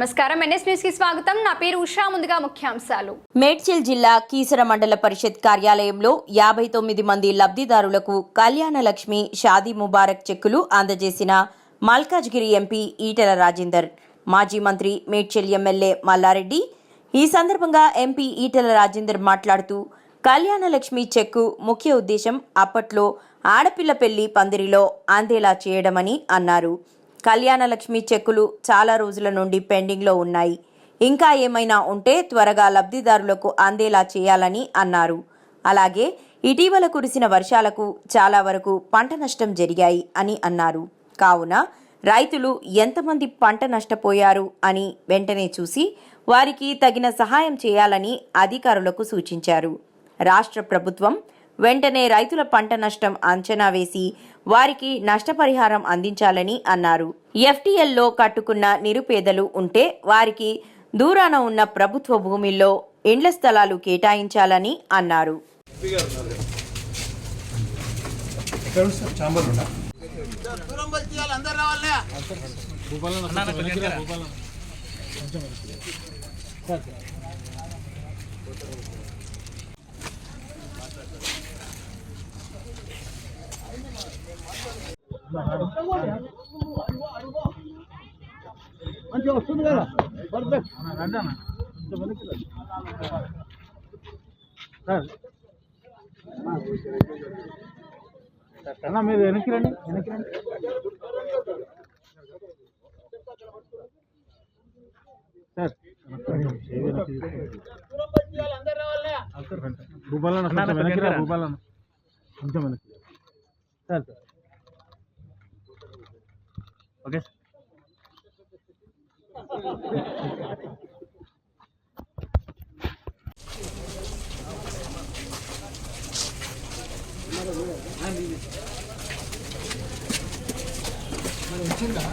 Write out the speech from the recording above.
నమస్కారం. ఎన్ఎస్ న్యూస్కి స్వాగతం. నా పేరు ఉషా. ముందుగా ముఖ్యాంశాలు. మేడ్చల్ జిల్లా కీసర మండల పరిషత్ కార్యాలయంలో యాభై తొమ్మిది మంది లబ్ధిదారులకు కళ్యాణ లక్ష్మి షాదీ ముబారక్ చెక్కులు అందజేసిన మల్కాజ్గిరి ఎంపీ ఈటెల రాజేందర్ మాజీ మంత్రి మేడ్చల్ ఎమ్మెల్యే మల్లారెడ్డి. ఈ సందర్భంగా ఎంపీ ఈటెల రాజేందర్ మాట్లాడుతూ కళ్యాణలక్ష్మి చెక్కు ముఖ్య ఉద్దేశం అప్పట్లో ఆడపిల్ల పెళ్ళి పందిరిలో అందేలా చేయడమని అన్నారు. కళ్యాణలక్ష్మి చెక్కులు చాలా రోజుల నుండి పెండింగ్లో ఉన్నాయి. ఇంకా ఏమైనా ఉంటే త్వరగా లబ్ధిదారులకు అందేలా చేయాలని అన్నారు. అలాగే ఇటీవల కురిసిన వర్షాలకు చాలా వరకు పంట నష్టం జరిగాయి అని అన్నారు. కావున రైతులు ఎంతమంది పంట నష్టపోయారు అని వెంటనే చూసి వారికి తగిన సహాయం చేయాలని అధికారులకు సూచించారు. రాష్ట్ర ప్రభుత్వం వెంటనే రైతుల పంట నష్టం అంచనా వేసి వారికి నష్టపరిహారం అందించాలని అన్నారు. ఎఫ్టీఎల్లో కట్టుకున్న నిరుపేదలు ఉంటే వారికి దూరాన ఉన్న ప్రభుత్వ భూమిల్లో ఇండ్ల స్థలాలు కేటాయించాలని అన్నారు. మంచిగా వస్తుంది కదా పర్ఫెక్ట్ అన్నా మీరు వెనక్కి రండి వెనక్కి రండి సార్ భూపాలన్న కొంచెం వెనక్కి రా భూపాలన్న కొంచెం వెనక్కి సార్ సార్ ね。まだい。い。まだ見な。